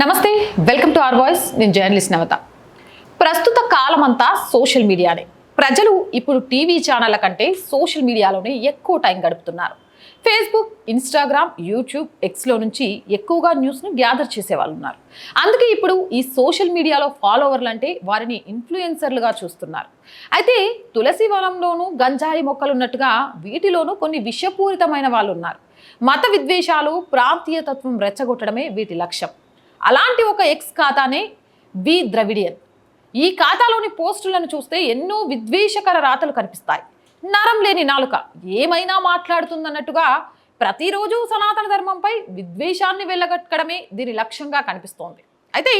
నమస్తే welcome to R voice. నేను journalist నవత. ప్రస్తుత కాలమంతా సోషల్ మీడియానే. ప్రజలు ఇప్పుడు టీవీ ఛానళ్ళ కంటే సోషల్ మీడియాలోనే ఎక్కువ టైం గడుపుతున్నారు. ఫేస్బుక్ ఇన్స్టాగ్రామ్ యూట్యూబ్ ఎక్స్లో నుంచి ఎక్కువగా న్యూస్ను గ్యాదర్ చేసే వాళ్ళు ఉన్నారు అందుకే ఇప్పుడు ఈ సోషల్ మీడియాలో ఫాలోవర్లు అంటే వారిని ఇన్ఫ్లుయెన్సర్లుగా చూస్తున్నారు. అయితే తులసి వనంలోనూ గంజాయి మొక్కలు ఉన్నట్టుగా వీటిలోనూ కొన్ని విషపూరితమైన వాళ్ళు ఉన్నారు మత విద్వేషాలు ప్రాంతీయతత్వం రెచ్చగొట్టడమే వీటి లక్ష్యం. అలాంటి ఒక ఎక్స్ ఖాతానే వి ద్రవిడియన్. ఈ ఖాతాలోని పోస్టులను చూస్తే ఎన్నో విద్వేషకర రాతలు కనిపిస్తాయి. నరం లేని నాలుక. ఏమైనా మాట్లాడుతుందన్నట్టుగా ప్రతిరోజు సనాతన ధర్మంపై విద్వేషాన్ని వెళ్ళగట్టడమే దీని లక్ష్యంగా కనిపిస్తోంది. అయితే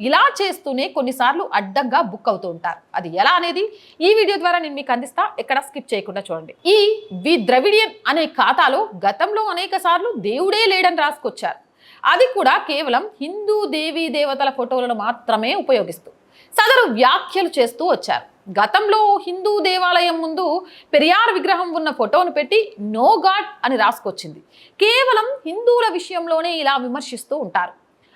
ఇలా చేస్తూనే కొన్నిసార్లు అడ్డంగా బుక్ అవుతూ ఉంటారు. అది ఎలా అనేది ఈ వీడియో ద్వారా నేను మీకు అందిస్తా. ఎక్కడ స్కిప్ చేయకుండా చూడండి. ఈ వి ద్రవిడియన్ అనే ఖాతాలో గతంలో అనేక దేవుడే లేడని రాసుకొచ్చారు. అది కూడా కేవలం హిందూ దేవీ దేవతల ఫోటోలను మాత్రమే ఉపయోగిస్తూ సదరు వ్యాఖ్యలు చేస్తూ వచ్చారు. గతంలో హిందూ దేవాలయం ముందు పెరియార్ విగ్రహం ఉన్న ఫోటోను పెట్టి నో గాడ్ అని రాసుకొచ్చింది. కేవలం హిందువుల విషయంలోనే ఇలా విమర్శిస్తూ ఉంటారు.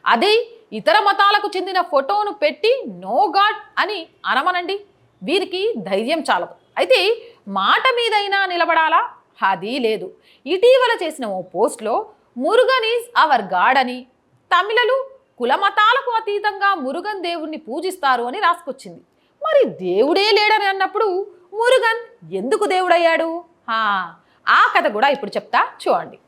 అదే ఇతర మతాలకు చెందిన ఫోటోను పెట్టి నో గాడ్ అని అనమనండి? వీరికి ధైర్యం చాలదు. అయితే మాట మీదైనా నిలబడాలా? అది లేదు. ఇటీవల చేసిన ఓ పోస్ట్లో మురుగన్ ఈజ్ అవర్ గాడ్ అని తమిళలు కులమతాలకు అతీతంగా మురుగన్ దేవుణ్ణి పూజిస్తారు అని రాసుకొచ్చింది. మరి దేవుడే లేడని అన్నప్పుడు మురుగన్ ఎందుకు దేవుడయ్యాడు? హా, ఆ కథ కూడా ఇప్పుడు చెప్తా చూడండి.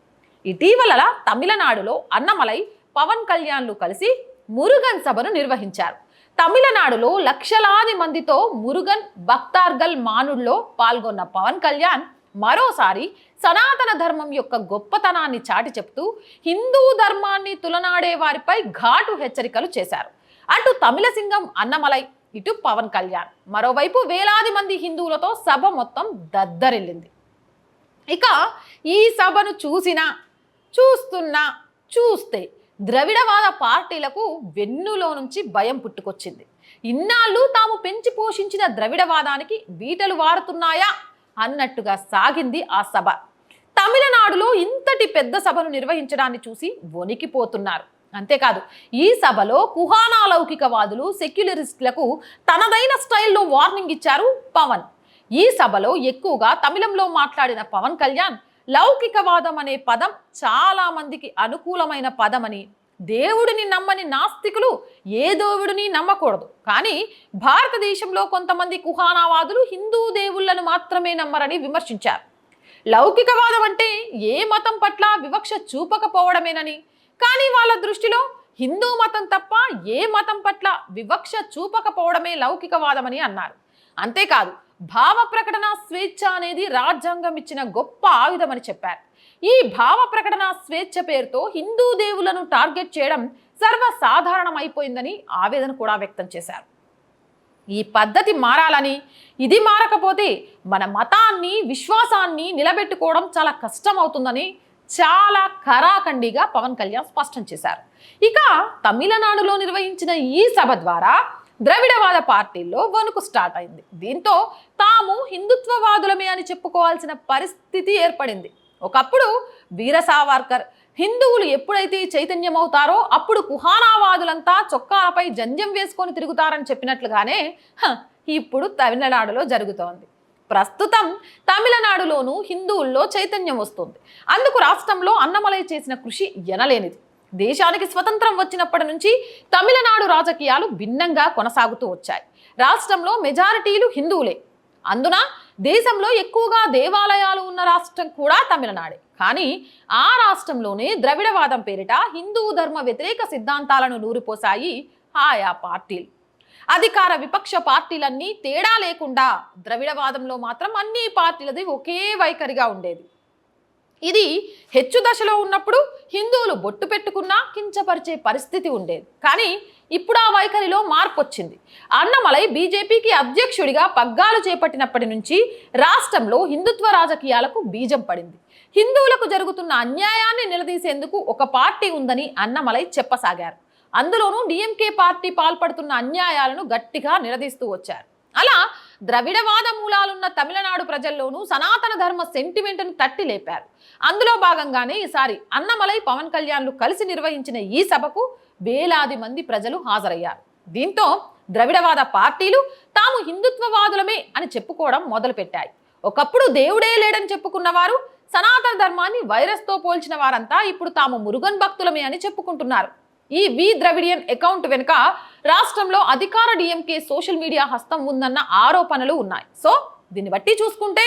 ఇటీవల తమిళనాడులో అన్నమలై పవన్ కళ్యాణ్లు కలిసి మురుగన్ సభను నిర్వహించారు. తమిళనాడులో లక్షలాది మందితో మురుగన్ భక్తార్గల్ మానుడిలో పాల్గొన్న పవన్ కళ్యాణ్ మరోసారి సనాతన ధర్మం యొక్క గొప్పతనాన్ని చాటి చెప్తూ హిందూ ధర్మాన్ని తులనాడే వారిపై ఘాటు హెచ్చరికలు చేశారు. అటు తమిళ సింగం అన్నమలై ఇటు పవన్ కళ్యాణ్. మరోవైపు వేలాది మంది హిందువులతో సభ మొత్తం దద్దరిల్లింది. ఇక ఈ సభను చూసినా చూస్తున్నా చూస్తే ద్రవిడవాద పార్టీలకు వెన్నులో నుంచి భయం పుట్టుకొచ్చింది. ఇన్నాళ్ళు తాము పెంచి పోషించిన ద్రవిడవాదానికి బీటలు వారుతున్నాయా? అన్నట్టుగా సాగింది ఆ సభ. తమిళనాడులో ఇంతటి పెద్ద సభను నిర్వహించడాన్ని చూసి వణికిపోతున్నారు. అంతేకాదు ఈ సభలో కుహానాలౌకికవాదులు సెక్యులరిస్టులకు తనదైన స్టైల్లో వార్నింగ్ ఇచ్చారు పవన్. ఈ సభలో ఎక్కువగా తమిళంలో మాట్లాడిన పవన్ కళ్యాణ్ లౌకికవాదం అనే పదం చాలా మందికి అనుకూలమైన పదమని దేవుడిని నమ్మని నాస్తికులు ఏ దేవుడిని నమ్మకూడదు. కానీ భారతదేశంలో కొంతమంది కుహానావాదులు హిందూ దేవుళ్ళను మాత్రమే నమ్మరని విమర్శించారు. లౌకికవాదం అంటే ఏ మతం పట్ల వివక్ష చూపకపోవడమేనని. కానీ వాళ్ళ దృష్టిలో హిందూ మతం తప్ప ఏ మతం పట్ల వివక్ష చూపకపోవడమే లౌకికవాదమని అన్నారు. అంతేకాదు భావ ప్రకటన స్వేచ్ఛ అనేది రాజ్యాంగం ఇచ్చిన గొప్ప ఆయుధమని చెప్పారు. ఈ భావ ప్రకటన స్వేచ్ఛ పేరుతో హిందూ దేవులను టార్గెట్ చేయడం సర్వసాధారణమైపోయిందని ఆవేదన కూడా వ్యక్తం చేశారు. ఈ పద్ధతి మారాలని ఇది మారకపోతే మన మతాన్ని విశ్వాసాన్ని నిలబెట్టుకోవడం చాలా కష్టం అవుతుందని చాలా కరాఖండిగా పవన్ కళ్యాణ్ స్పష్టం చేశారు. ఇక తమిళనాడులో నిర్వహించిన ఈ సభ ద్వారా ద్రవిడవాద పార్టీల్లో వణుకు స్టార్ట్ అయింది. దీంతో తాము హిందుత్వవాదులమే అని చెప్పుకోవాల్సిన పరిస్థితి ఏర్పడింది. ఒకప్పుడు వీర సావర్కర్ హిందువులు ఎప్పుడైతే చైతన్యమవుతారో అప్పుడు కుహానావాదులంతా చొక్కాలపై జంజం వేసుకొని తిరుగుతారని చెప్పినట్లుగానే హ, ఇప్పుడు తమిళనాడులో జరుగుతోంది. ప్రస్తుతం తమిళనాడులోనూ హిందువుల్లో చైతన్యం వస్తుంది. అందుకు రాష్ట్రంలో అన్నమలై చేసిన కృషి ఎనలేనిది. దేశానికి స్వతంత్రం వచ్చినప్పటి నుంచి తమిళనాడు రాజకీయాలు భిన్నంగా కొనసాగుతూ వచ్చాయి. రాష్ట్రంలో మెజారిటీలు హిందువులే. అందున దేశంలో ఎక్కువగా దేవాలయాలు రాష్ట్రం కూడా తమిళనాడే. కానీ ఆ రాష్ట్రంలోనే ద్రవిడవాదం పేరిట హిందూ ధర్మ వ్యతిరేక సిద్ధాంతాలను నూరిపోసాయి ఆయా పార్టీలు. అధికార విపక్ష పార్టీలన్నీ తేడా లేకుండా ద్రవిడవాదంలో మాత్రం అన్ని పార్టీలది ఒకే వైఖరిగా ఉండేది. ఇది హెచ్చు దశలో ఉన్నప్పుడు హిందువులు బొట్టు పెట్టుకున్నా కించపరిచే పరిస్థితి ఉండేది. కానీ ఇప్పుడు ఆ వైఖరిలో మార్పు వచ్చింది అన్నమలై బీజేపీకి అధ్యక్షుడిగా పగ్గాలు చేపట్టినప్పటి నుంచి రాష్ట్రంలో హిందుత్వ రాజకీయాలకు బీజం పడింది. హిందువులకు జరుగుతున్న అన్యాయాన్ని నిలదీసేందుకు ఒక పార్టీ ఉందని అన్నమలై చెప్పసాగారు. అందులోనూ డిఎంకే పార్టీ పాల్పడుతున్న అన్యాయాలను గట్టిగా నిలదీస్తూ వచ్చారు. అలా ద్రవిడవాద మూలాలున్న తమిళనాడు ప్రజల్లోనూ సనాతన ధర్మ సెంటిమెంట్ను తట్టి లేపారు. అందులో భాగంగానే ఈసారి అన్నమలై పవన్ కళ్యాణ్లు కలిసి నిర్వహించిన ఈ సభకు వేలాది మంది ప్రజలు హాజరయ్యారు. దీంతో ద్రవిడవాద పార్టీలు తాము హిందుత్వవాదులమే అని చెప్పుకోవడం మొదలుపెట్టాయి. ఒకప్పుడు దేవుడే లేడని చెప్పుకున్నవారు సనాతన ధర్మాన్ని వైరస్తో పోల్చిన వారంతా ఇప్పుడు తాము మురుగన్ భక్తులమే అని చెప్పుకుంటున్నారు. ఈ వి ద్రవిడియన్ అకౌంట్ వెనుక రాష్ట్రంలో అధికార డిఎంకే సోషల్ మీడియా హస్తం ఉందన్న ఆరోపణలు ఉన్నాయి. సో దీన్ని బట్టి చూసుకుంటే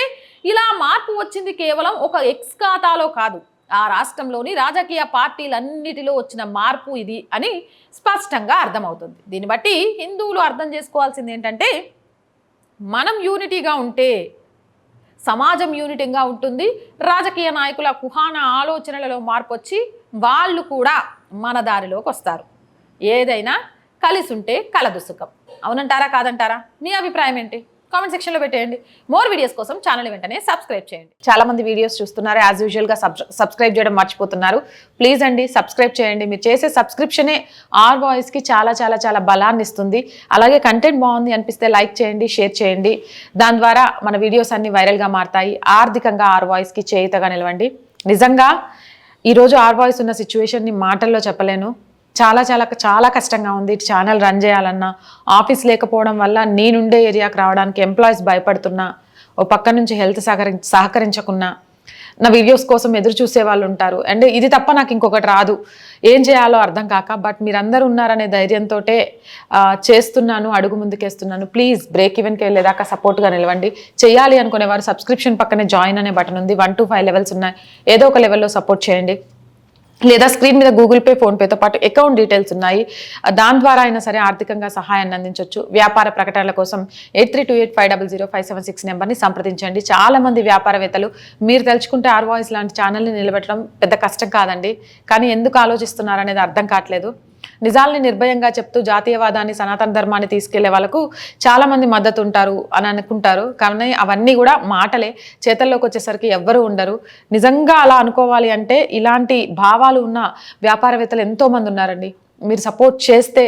ఇలా మార్పు వచ్చింది కేవలం ఒక ఎక్స్ ఖాతాలో కాదు. ఆ రాష్ట్రంలోని రాజకీయ పార్టీలన్నిటిలో వచ్చిన మార్పు ఇది అని స్పష్టంగా అర్థమవుతుంది. దీన్ని బట్టి హిందువులు అర్థం చేసుకోవాల్సింది ఏంటంటే మనం యూనిటీగా ఉంటే సమాజం యూనిటీగా ఉంటుంది రాజకీయ నాయకుల కుహాన ఆలోచనలలో మార్పు వచ్చి వాళ్ళు కూడా మన దారిలోకి వస్తారు. ఏదైనా కలిసి ఉంటే కలదు సుఖం. అవునంటారా? కాదంటారా? మీ అభిప్రాయం ఏంటి? కామెంట్ సెక్షన్లో పెట్టేయండి. మోర్ వీడియోస్ కోసం ఛానల్ వెంటనే సబ్స్క్రైబ్ చేయండి. చాలా మంది వీడియోస్ చూస్తున్నారు. యాజ్ యూజువల్గా సబ్స్క్రైబ్ చేయడం మర్చిపోతున్నారు. ప్లీజ్ అండి సబ్స్క్రైబ్ చేయండి. మీరు చేసే సబ్స్క్రిప్షనే ఆర్ వాయిస్కి చాలా చాలా చాలా బలాన్ని ఇస్తుంది. అలాగే కంటెంట్ బాగుంది అనిపిస్తే లైక్ చేయండి షేర్ చేయండి. దాని ద్వారా మన వీడియోస్ అన్ని వైరల్గా మారుతాయి. ఆర్థికంగా ఆర్ వాయిస్కి చేయుతగా నిలవండి. నిజంగా ఈరోజు ఆర్ వాయిస్ ఉన్న సిచ్యువేషన్ని మాటల్లో చెప్పలేను. చాలా చాలా చాలా కష్టంగా ఉంది. ఛానల్ రన్ చేయాలన్నా ఆఫీస్ లేకపోవడం వల్ల నేనుండే ఏరియాకి రావడానికి ఎంప్లాయీస్ భయపడుతున్నా ఓ పక్క నుంచి హెల్త్ సహకరి సహకరించకున్నా నా వీడియోస్ కోసం ఎదురు చూసే వాళ్ళు ఉంటారు. అండ్ ఇది తప్ప నాకు ఇంకొకటి రాదు. ఏం చేయాలో అర్థం కాక బట్ మీరందరూ ఉన్నారనే ధైర్యంతో చేస్తున్నాను అడుగు ముందుకేస్తున్నాను. ప్లీజ్ బ్రేక్ ఈవెన్కి వెళ్ళేదాకా సపోర్ట్గా నిలవండి. చేయాలి అనుకునేవారు సబ్స్క్రిప్షన్ పక్కనే జాయిన్ అనే బటన్ ఉంది. వన్ టు ఫైవ్ లెవెల్స్ ఉన్నాయి. ఏదో ఒక లెవెల్లో సపోర్ట్ చేయండి. లేదా స్క్రీన్ మీద గూగుల్ పే ఫోన్పేతో పాటు అకౌంట్ డీటెయిల్స్ ఉన్నాయి. దాని ద్వారా అయినా సరే ఆర్థికంగా సహాయాన్ని అందించవచ్చు వ్యాపార ప్రకటనల కోసం eight three two eight five double zero five seven six నెంబర్ని సంప్రదించండి. చాలా మంది వ్యాపారవేత్తలు మీరు తెలుసుకుంటే ఆర్ వాయిస్ లాంటి ఛానల్ని నిలబెట్టడం పెద్ద కష్టం కాదండి. కానీ ఎందుకు ఆలోచిస్తున్నారు అనేది అర్థం కావట్లేదు. నిజాల్ని నిర్భయంగా చెప్తూ జాతీయవాదాన్ని సనాతన ధర్మాన్ని తీసుకెళ్ళే వాళ్ళకు చాలామంది మద్దతు ఉంటారు అని అనుకుంటారు. కానీ అవన్నీ కూడా మాటలే. చేతల్లోకి వచ్చేసరికి ఎవ్వరూ ఉండరు. నిజంగా అలా అనుకోవాలి అంటే ఇలాంటి భావాలు ఉన్న వ్యాపారవేత్తలు ఎంతోమంది ఉన్నారండి. మీరు సపోర్ట్ చేస్తే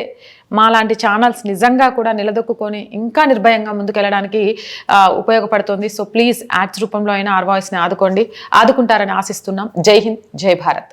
మా లాంటి ఛానల్స్ నిజంగా కూడా నిలదొక్కుని ఇంకా నిర్భయంగా ముందుకెళ్ళడానికి ఉపయోగపడుతుంది. సో ప్లీజ్ యాడ్స్ రూపంలో అయినా ఆర్ వాయిస్ని ఆదుకోండి. ఆదుకుంటారని ఆశిస్తున్నాం. జై హింద్ జై భారత్.